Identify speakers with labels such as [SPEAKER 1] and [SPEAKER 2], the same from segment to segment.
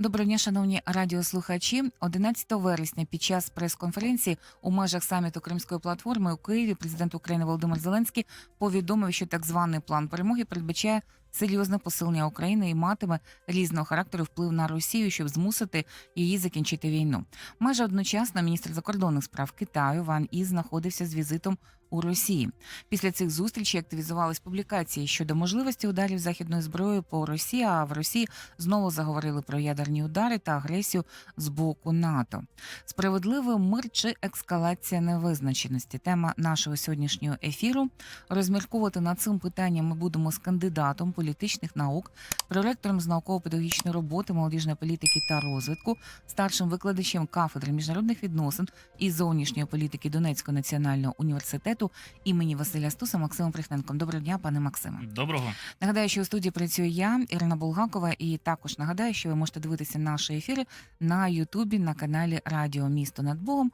[SPEAKER 1] Доброго дня, шановні радіослухачі. 11 вересня під час прес-конференції у межах саміту Кримської платформи у Києві президент України Володимир Зеленський повідомив, що так званий план перемоги передбачає серйозне посилення України і матиме різного характеру вплив на Росію, щоб змусити її закінчити війну. Майже одночасно міністр закордонних справ Китаю Ван І знаходився з візитом у Росії. Після цих зустрічей активізувались публікації щодо можливості ударів західною зброєю по Росії. А в Росії знову заговорили про ядерні удари та агресію з боку НАТО. Справедливий мир чи ескалація невизначеності. Тема нашого сьогоднішнього ефіру. Розмірковувати над цим питанням ми будемо з кандидатом політичних наук, проректором з науково-педагогічної роботи, молодіжної політики та розвитку, старшим викладачем кафедри міжнародних відносин і зовнішньої політики Донецького національного університету імені Василя Стуса Максимом Прихненком. Доброго дня, пане Максиме.
[SPEAKER 2] Доброго.
[SPEAKER 1] Нагадаю, що у студії працюю я, Ірина Булгакова, і також нагадаю, що ви можете дивитися наші ефіри на Ютубі на каналі Радіо Місто над Богом.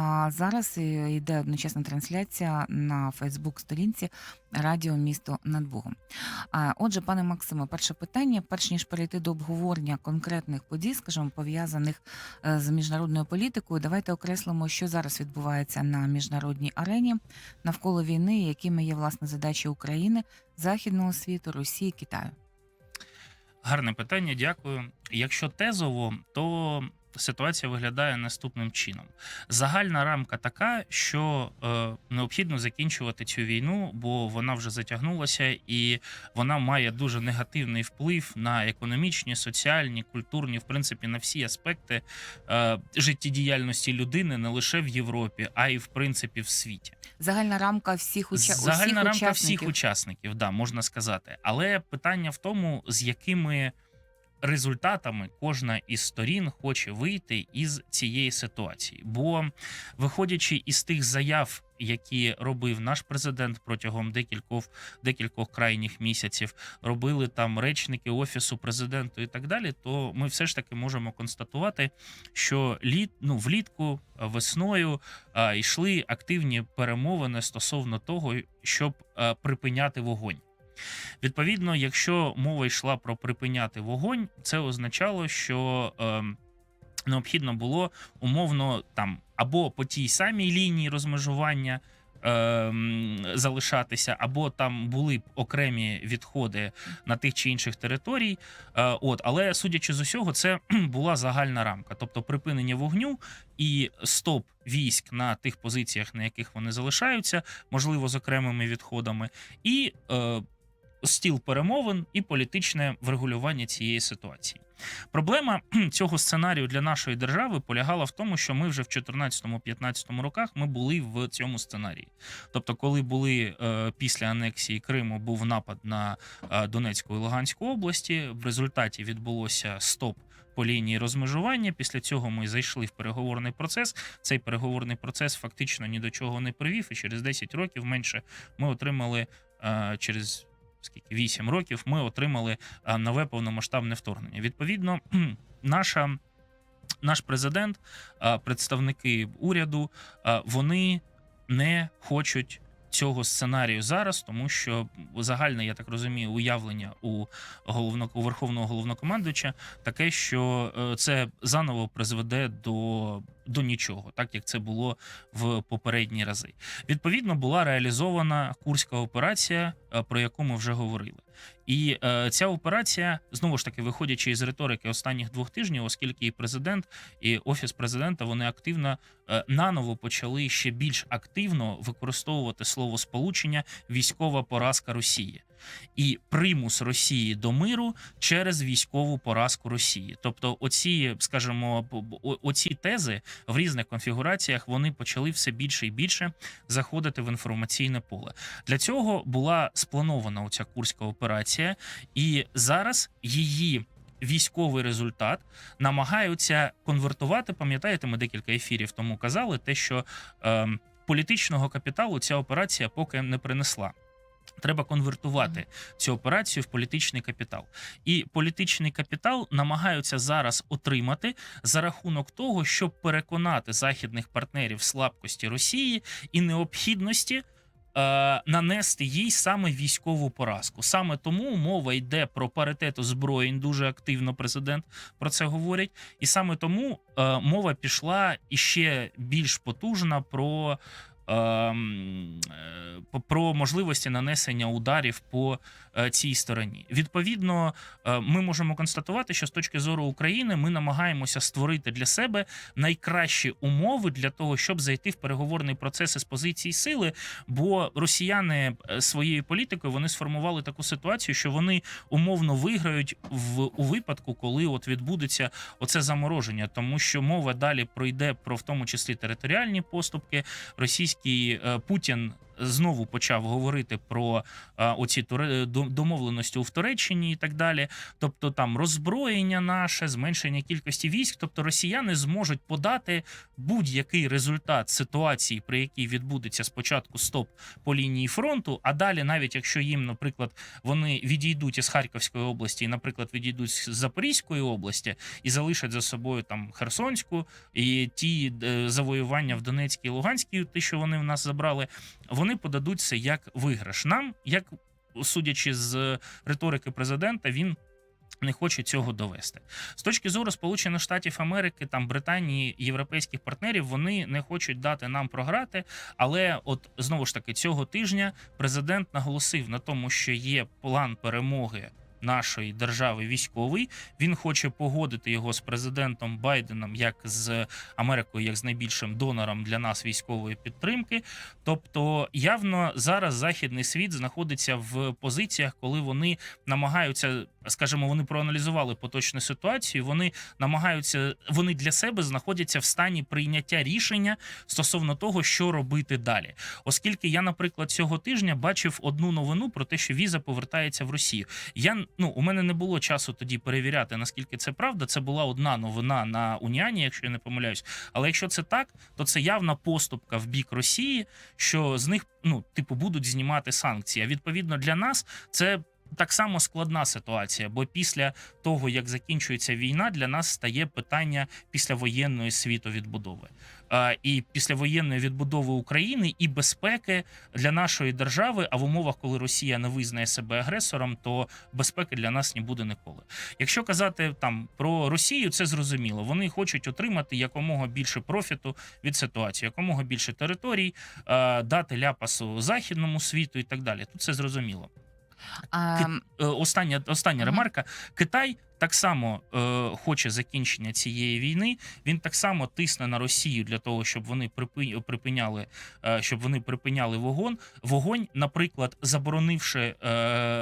[SPEAKER 1] А зараз е, йде одночасна трансляція на Фейсбук-сторінці Радіо Місто над Богом. Отже, пане Максиме, перше питання, перш ніж перейти до обговорення конкретних подій, скажімо, пов'язаних е, з міжнародною політикою, давайте окреслимо, що зараз відбувається на міжнародній арені навколо війни, якими є власне задачі України, західного світу, Росії, Китаю.
[SPEAKER 2] Гарне питання, дякую. Якщо тезово, то ситуація виглядає наступним чином: загальна рамка така, що е, необхідно закінчувати цю війну, бо вона вже затягнулася і вона має дуже негативний вплив на економічні, соціальні, культурні, в принципі, на всі аспекти е, життєдіяльності людини не лише в Європі, а й в принципі в світі.
[SPEAKER 1] Загальна рамка всіх уча...
[SPEAKER 2] Загальна
[SPEAKER 1] усіх
[SPEAKER 2] рамка
[SPEAKER 1] учасників.
[SPEAKER 2] всіх учасників, да, можна сказати. Але питання в тому, з якими результатами кожна із сторін хоче вийти із цієї ситуації. Бо виходячи із тих заяв, які робив наш президент протягом декількох декількох крайніх місяців, робили там речники офісу президенту і так далі, то ми все ж таки можемо констатувати, що літ, ну, влітку весною а, йшли активні перемовини стосовно того, щоб а, припиняти вогонь. Відповідно, якщо мова йшла про припиняти вогонь, це означало, що е, необхідно було умовно там або по тій самій лінії розмежування. е, Залишатися, або там були окремі відходи на тих чи інших територій. Е, От, але судячи з усього, це була загальна рамка, тобто припинення вогню і стоп військ на тих позиціях, на яких вони залишаються, можливо, з окремими відходами, і е, стіл перемовин і політичне врегулювання цієї ситуації. Проблема цього сценарію для нашої держави полягала в тому, що ми вже в 2014-2015 роках ми були в цьому сценарії. Тобто, коли були е, після анексії Криму, був напад на е, Донецьку і Луганську області. В результаті відбулося стоп. По лінії розмежування після цього ми зайшли в переговорний процес. Цей переговорний процес фактично ні до чого не привів, і через 10 років менше ми отримали е, через скільки 8 років ми отримали нове повномасштабне вторгнення. Відповідно, наша. Наш президент, представники уряду, вони не хочуть цього сценарію зараз, тому що загальне, я так розумію, уявлення у головно у верховного головнокомандуюча таке, що е, це заново призведе до, до нічого, так як це було в попередні рази. Відповідно, була реалізована курська операція, е, про яку ми вже говорили. І е, ця операція знову ж таки виходячи із риторики останніх двох тижнів, оскільки і президент, і офіс президента вони активно е, наново почали ще більш активно використовувати слово сполучення військова поразка Росії. І примус Росії до миру через військову поразку Росії, тобто, оці, скажімо, оці тези в різних конфігураціях вони почали все більше і більше заходити в інформаційне поле. Для цього була спланована оця курська операція, і зараз її. Військовий результат намагаються конвертувати. Пам'ятаєте, ми декілька ефірів тому казали, те, що е, політичного капіталу ця операція поки не принесла. Треба конвертувати цю операцію в політичний капітал. І політичний капітал намагаються зараз отримати за рахунок того, щоб переконати західних партнерів слабкості Росії і необхідності е, нанести їй саме військову поразку. Саме тому мова йде про паритет озброєнь. Дуже активно президент про це говорить, і саме тому е, мова пішла іще більш потужна про. Ем, е, Про можливості нанесення ударів по е, цій стороні. Відповідно, е, ми можемо констатувати, що з точки зору України ми намагаємося створити для себе найкращі умови для того, щоб зайти в переговорний процес із позиції сили. Бо росіяни своєю політикою вони сформували таку ситуацію, що вони умовно виграють в у випадку, коли от відбудеться оце замороження, тому що мова далі пройде про в тому числі територіальні поступки. Російський е, Путін. Знову почав говорити про а, оці туре- домовленості у Туреччині і так далі. Тобто там роззброєння наше, зменшення кількості військ. Тобто росіяни зможуть подати будь-який результат ситуації, при якій відбудеться спочатку стоп по лінії фронту, а далі, навіть якщо їм, наприклад, вони відійдуть із Харківської області, і, наприклад, відійдуть з Запорізької області і залишать за собою там Херсонську і ті е, завоювання в Донецькій і Луганській, те, що вони в нас забрали, вони подадуть подадуться як виграш. Нам, як судячи з риторики президента, він. Не хоче цього довести з точки зору Сполучених Штатів Америки, там Британії, європейських партнерів. Вони не хочуть дати нам програти. Але, от знову ж таки, цього тижня президент наголосив на тому, що є план перемоги нашої держави військовий. Він хоче погодити його з президентом Байденом, як з Америкою, як з найбільшим донором для нас військової підтримки. Тобто, явно зараз західний світ знаходиться в позиціях, коли вони намагаються, скажімо, вони проаналізували поточну ситуацію. Вони намагаються, вони для себе знаходяться в стані прийняття рішення стосовно того, що робити далі. Оскільки я, наприклад, цього тижня бачив одну новину про те, що віза повертається в Росію. Я ну у мене не було часу тоді перевіряти, наскільки це правда. Це була одна новина на Уніані, якщо я не помиляюсь. Але якщо це так, то це явна поступка в бік Росії, що з них ну типу будуть знімати санкції. А відповідно для нас це. Так само складна ситуація, бо після того, як закінчується війна, для нас стає питання післявоєнної світовідбудови. І післявоєнної відбудови України і безпеки для нашої держави. А в умовах, коли Росія не визнає себе агресором, то безпеки для нас не буде ніколи. Якщо казати там про Росію, це зрозуміло. Вони хочуть отримати якомога більше профіту від ситуації, якомога більше територій, дати ляпасу західному світу і так далі. Тут це зрозуміло.
[SPEAKER 1] А,
[SPEAKER 2] Е, Остання остання ремарка. Китай так само е, хоче закінчення цієї війни. Він так само тисне на Росію для того, щоб вони припи- припиняли, е, щоб вони припиняли вогонь. Вогонь, наприклад, заборонивши е,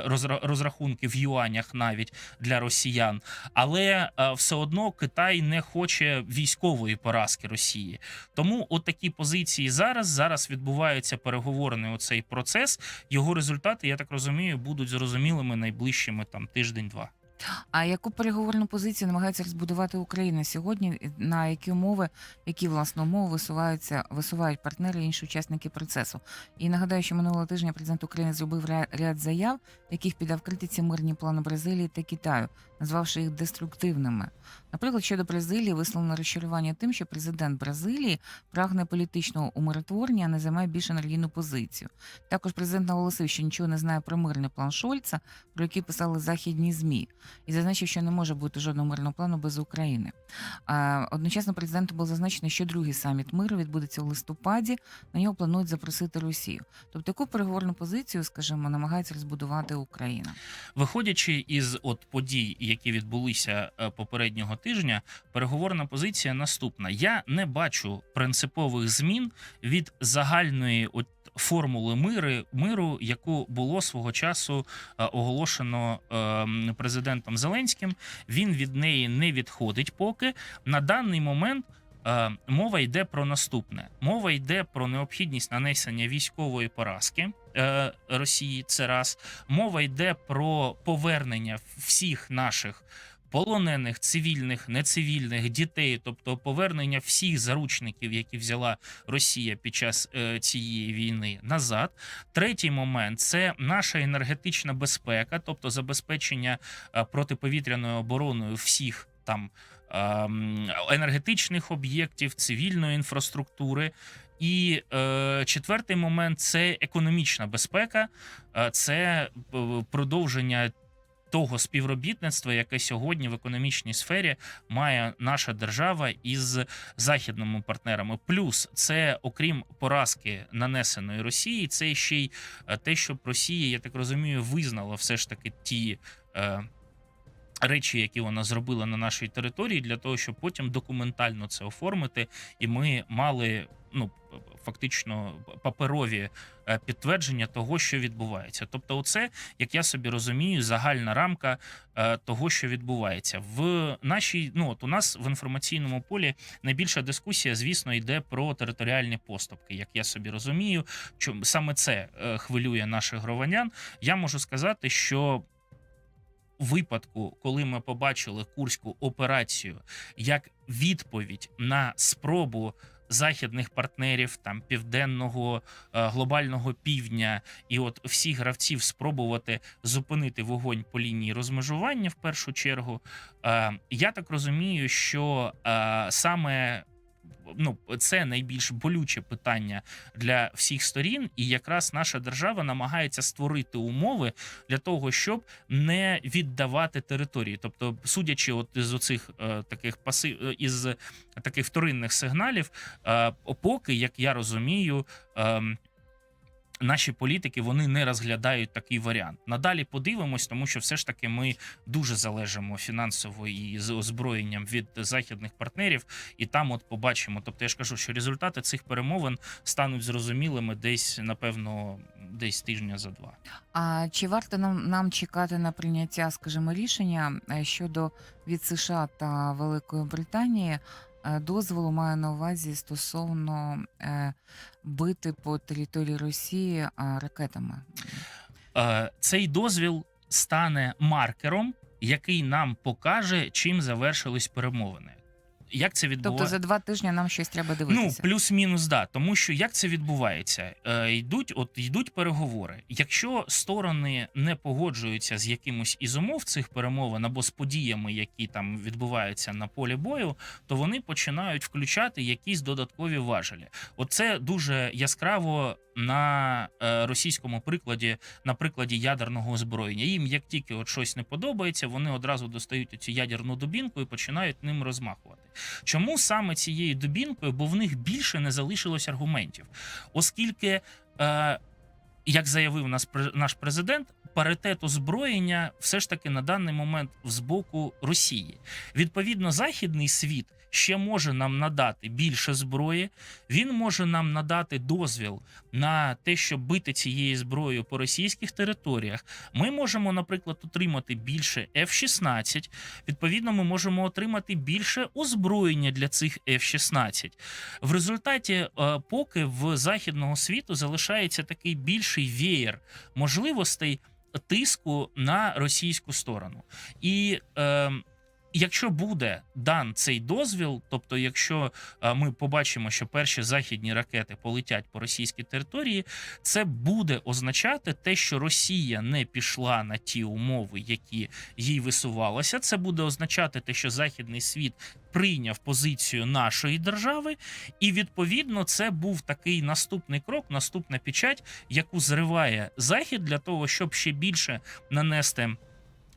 [SPEAKER 2] розра- розрахунки в юанях навіть для росіян. Але е, все одно Китай не хоче військової поразки Росії. Тому от такі позиції зараз. Зараз відбувається переговорний оцей процес. Його результати, я так розумію, будуть зрозумілими найближчими там тиждень-два.
[SPEAKER 1] А яку переговорну позицію намагається розбудувати Україна сьогодні? На які умови, які власне умови висуваються, висувають партнери і інші учасники процесу? І нагадаю, що минулого тижня президент України зробив ряд заяв, яких піддав критиці мирні плани Бразилії та Китаю, назвавши їх деструктивними. Наприклад, щодо Бразилії висловлено розчарування тим, що президент Бразилії прагне політичного умиротворення, а не займає більш енергійну позицію. Також президент наголосив, що нічого не знає про мирний план Шольца, про який писали західні змі, і зазначив, що не може бути жодного мирного плану без України. Одночасно президенту було зазначено, що другий саміт миру відбудеться у листопаді. На нього планують запросити Росію. Тобто, яку переговорну позицію, скажімо, намагається розбудувати Україна.
[SPEAKER 2] Виходячи із от подій, які відбулися е, попереднього тижня, переговорна позиція наступна: я не бачу принципових змін від загальної от формули мири, миру, яку було свого часу е, оголошено е, президентом Зеленським. Він від неї не відходить. Поки на даний момент. е, Мова йде про наступне: мова йде про необхідність нанесення військової поразки е, Росії. Це раз мова йде про повернення всіх наших полонених, цивільних, нецивільних дітей, тобто повернення всіх заручників, які взяла Росія під час е, цієї війни, назад. Третій момент це наша енергетична безпека, тобто забезпечення е, протиповітряною обороною всіх там. ем, Енергетичних об'єктів, цивільної інфраструктури, І е, четвертий момент це економічна безпека, Е, це продовження того співробітництва, яке сьогодні в економічній сфері має наша держава із західними партнерами. Плюс це, окрім поразки нанесеної Росії, це ще й е, те, щоб Росія, я так розумію, визнала все ж таки ті. Е, Речі, які вона зробила на нашій території, для того, щоб потім документально це оформити, і ми мали ну фактично паперові е, підтвердження того, що відбувається. Тобто, оце, як я собі розумію, загальна рамка е, того, що відбувається в нашій. Ну от у нас в інформаційному полі найбільша дискусія, звісно, йде про територіальні поступки. Як я собі розумію, чому саме це е, хвилює наших громадян. Я можу сказати, що випадку, коли ми побачили курську операцію як відповідь на спробу західних партнерів, там південного е, глобального півдня, і от всіх гравців спробувати зупинити вогонь по лінії розмежування в першу чергу. Е, я так розумію, що е, саме. Ну, це найбільш болюче питання для всіх сторін, і якраз наша держава намагається створити умови для того, щоб не віддавати території. Тобто, судячи, от з оцих е, таких паси е, із таких вторинних сигналів, е, поки як я розумію. Е, Наші політики вони не розглядають такий варіант. Надалі подивимось, тому що все ж таки ми дуже залежимо фінансово і з озброєнням від західних партнерів, і там от побачимо. Тобто, я ж кажу, що результати цих перемовин стануть зрозумілими десь, напевно, десь тижня за два.
[SPEAKER 1] А чи варто нам, нам чекати на прийняття, скажімо, рішення е, щодо від США та Великої Британії дозволу маю на увазі стосовно е, бити по території Росії е, ракетами?
[SPEAKER 2] Е, Цей дозвіл стане маркером, який нам покаже, чим завершились перемовини. Як це
[SPEAKER 1] Тобто
[SPEAKER 2] відбувається?
[SPEAKER 1] за два тижні нам щось треба дивитися?
[SPEAKER 2] Ну, плюс-мінус, да. Тому що як це відбувається? Е, йдуть, от йдуть переговори. Якщо сторони не погоджуються з якимось із умов цих перемовин або з подіями, які там відбуваються на полі бою, то вони починають включати якісь додаткові важелі. Оце дуже яскраво на е, російському прикладі, на прикладі ядерного озброєння. Їм як тільки от щось не подобається, вони одразу достають цю ядерну дубінку і починають ним розмахувати. Чому саме цією дубінкою? Бо в них більше не залишилось аргументів, оскільки, е, як заявив нас наш президент, паритет озброєння все ж таки на даний момент з боку Росії. Відповідно, західний світ ще може нам надати більше зброї. Він може нам надати дозвіл на те, щоб бити цією зброєю по російських територіях. Ми можемо, наприклад, отримати більше F-16. Відповідно, ми можемо отримати більше озброєння для цих F-16. В результаті, е, поки в західного світу залишається такий більший веєр можливостей тиску на російську сторону. І е, якщо буде дан цей дозвіл, тобто, якщо е, ми побачимо, що перші західні ракети полетять по російській території, це буде означати те, що Росія не пішла на ті умови, які їй висувалося. Це буде означати те, що західний світ прийняв позицію нашої держави, і відповідно це був такий наступний крок, наступна печать, яку зриває захід для того, щоб ще більше нанести.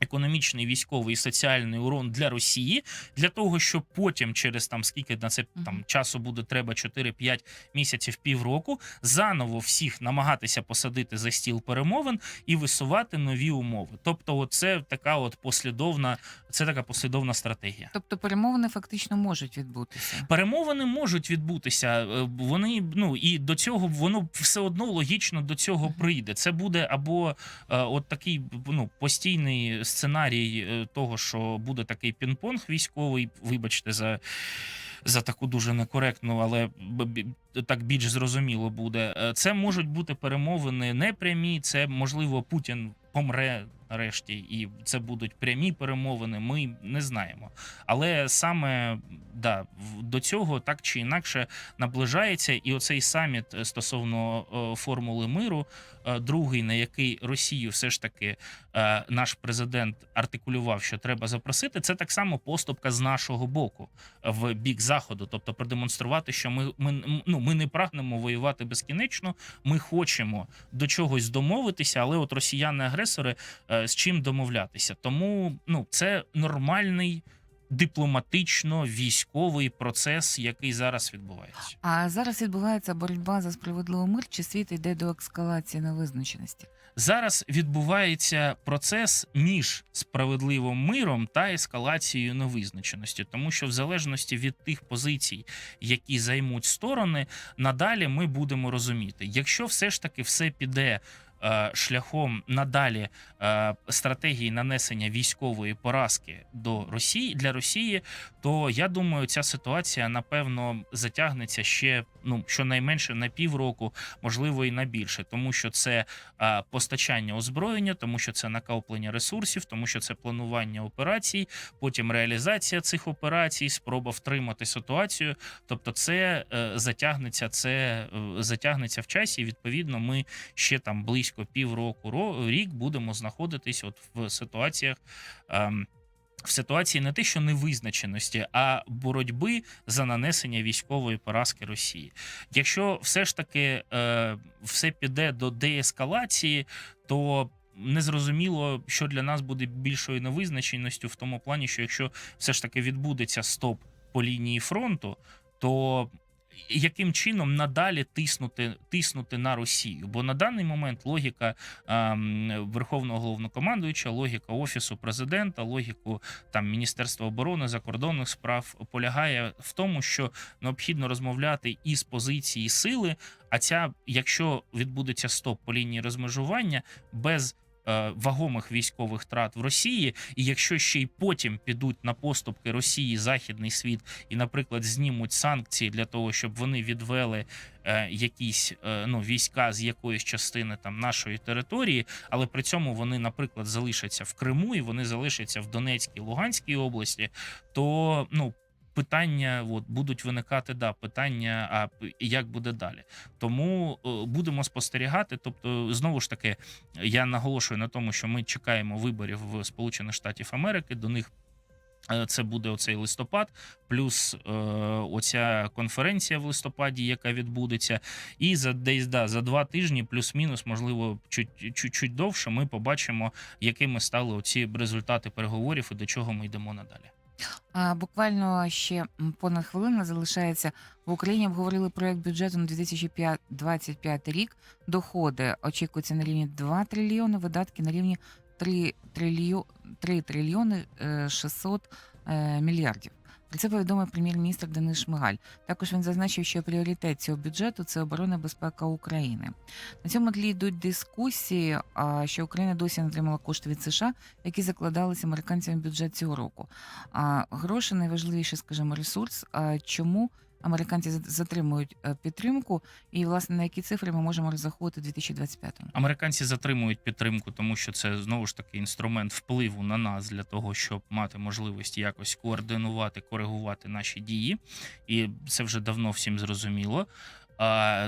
[SPEAKER 2] Економічний, військовий і соціальний урон для Росії для того, щоб потім, через там скільки на це там часу буде треба 4-5 місяців, півроку, заново всіх намагатися посадити за стіл перемовин і висувати нові умови. Тобто, це така от послідовна, це така послідовна стратегія.
[SPEAKER 1] Тобто перемовини фактично можуть відбутися.
[SPEAKER 2] Перемовини можуть відбутися. е, Вони ну і до цього воно все одно логічно до цього прийде. Це буде або е, от такий ну постійний сценарій е, того, що буде такий пінг-понг військовий. Вибачте за. За таку дуже некоректну, але так більш зрозуміло буде. Е, Це можуть бути перемовини непрямі. Це можливо Путін помре нарешті, і це будуть прямі перемовини. Ми не знаємо. Але саме да, до цього так чи інакше наближається, і оцей саміт е, стосовно е, формули миру, е, другий, на який Росію все ж таки наш президент артикулював, що треба запросити, це так само поступка з нашого боку в бік заходу, тобто продемонструвати, що ми, ми, ну, ми не прагнемо воювати безкінечно. Ми хочемо до чогось домовитися, але от росіяни-агресори е, з чим домовлятися. Тому ну це нормальний дипломатично-військовий процес, який зараз відбувається.
[SPEAKER 1] А зараз відбувається боротьба за справедливий мир, чи світ йде до ескалації невизначеності?
[SPEAKER 2] Зараз відбувається процес між справедливим миром та ескалацією невизначеності, тому що в залежності від тих позицій, які займуть сторони, надалі ми будемо розуміти, якщо все ж таки все піде. Е, Шляхом надалі е, стратегії нанесення військової поразки до Росії для Росії, то я думаю, ця ситуація напевно затягнеться ще ну щонайменше на півроку, можливо, і на більше, тому що це постачання озброєння, тому що це накоплення ресурсів, тому що це планування операцій, потім реалізація цих операцій, спроба втримати ситуацію. Тобто, це е, затягнеться, це е, затягнеться в часі. Відповідно, ми ще там близько півроку рік будемо знаходитись от в ситуаціях. ем, в ситуації не те, що невизначеності, а боротьби за нанесення військової поразки Росії. Якщо все ж таки е, все піде до деескалації, то незрозуміло, що для нас буде більшою невизначеністю в тому плані, що якщо все ж таки відбудеться стоп по лінії фронту, то яким чином надалі тиснути, тиснути на Росію? Бо на даний момент логіка ем, Верховного головнокомандуюча, логіка офісу президента, логіку там Міністерства оборони закордонних справ полягає в тому, що необхідно розмовляти із позиції сили. А ця, якщо відбудеться стоп по лінії розмежування без вагомих військових трат в Росії, і якщо ще й потім підуть на поступки Росії західний світ і, наприклад, знімуть санкції для того, щоб вони відвели е, якісь е, ну війська з якоїсь частини там нашої території, але при цьому вони, наприклад, залишаться в Криму і вони залишаться в Донецькій Луганській області, то ну. Питання от, будуть виникати да питання, а як буде далі. Тому е, будемо спостерігати. Тобто, знову ж таки, я наголошую на тому, що ми чекаємо виборів в Сполучених Штатів Америки. До них е, це буде оцей листопад, плюс е, оця конференція в листопаді, яка відбудеться, і за десь да за два тижні, плюс-мінус, можливо, чуть чуть, чуть довше. Ми побачимо, якими стали оці результати переговорів і до чого ми йдемо надалі.
[SPEAKER 1] Буквально ще понад хвилина залишається. В Україні обговорили проект бюджету на 2025 рік. Доходи очікуються на рівні 2 трильйони, видатки на рівні 3 трильйо... 3 трильйони е, 600 е, мільярдів. Про це повідомив прем'єр-міністр Денис Шмигаль. Також він зазначив, що пріоритет цього бюджету це оборона безпека України. На цьому тлі йдуть дискусії, що Україна досі не отримала кошти від США, які закладалися американцями в бюджет цього року. А гроші найважливіший, скажімо, ресурс. Чому американці за- затримують е, підтримку, і власне на які цифри ми можемо розраховувати у 2025-му?
[SPEAKER 2] Американці затримують підтримку, тому що це знову ж таки інструмент впливу на нас для того, щоб мати можливість якось координувати, коригувати наші дії, і це вже давно всім зрозуміло.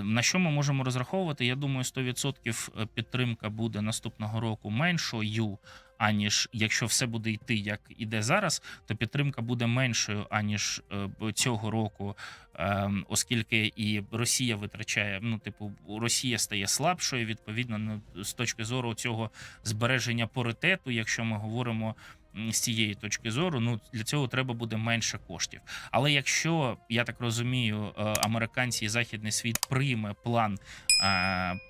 [SPEAKER 2] На що ми можемо розраховувати? Я думаю, 100% підтримка буде наступного року меншою. Аніж якщо все буде йти як іде зараз, то підтримка буде меншою аніж е, цього року, ем, оскільки і Росія витрачає. Ну, типу, Росія стає слабшою. Відповідно, ну, з точки зору цього збереження паритету, якщо ми говоримо з цієї точки зору, ну для цього треба буде менше коштів. Але якщо я так розумію, е, американці і західний світ прийме план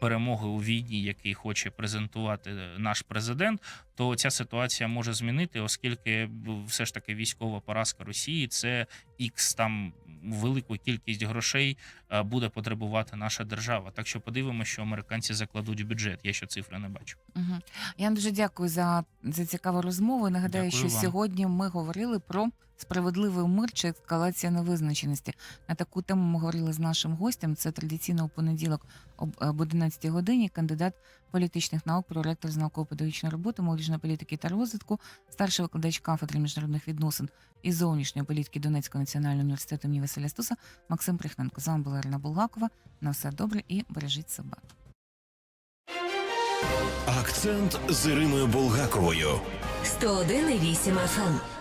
[SPEAKER 2] перемоги у війні, який хоче презентувати наш президент, то ця ситуація може змінити, оскільки все ж таки військова поразка Росії це ікс там велику кількість грошей е, буде потребувати наша держава. Так що подивимося, що американці закладуть в бюджет. Я ще цифри не бачу.
[SPEAKER 1] Угу. Я вам дуже дякую за, за цікаву розмову. Нагадаю,
[SPEAKER 2] Дякую
[SPEAKER 1] що
[SPEAKER 2] вам.
[SPEAKER 1] сьогодні ми говорили про справедливий мир чи ескалація невизначеності. На таку тему ми говорили з нашим гостем. Це традиційно у понеділок об, об 11 годині. Кандидат політичних наук, проректор з науково-педагогічної роботи, молодіжної політики та розвитку, старший викладач кафедри міжнародних відносин і зовнішньої політики Донецького національного університету імені Василя Стуса Максим Прихненко. З вами була Ірина Булгакова. На все добре і бережіть себе.
[SPEAKER 3] Акцент з Іриною Булгаковою.
[SPEAKER 4] 101,8 FM.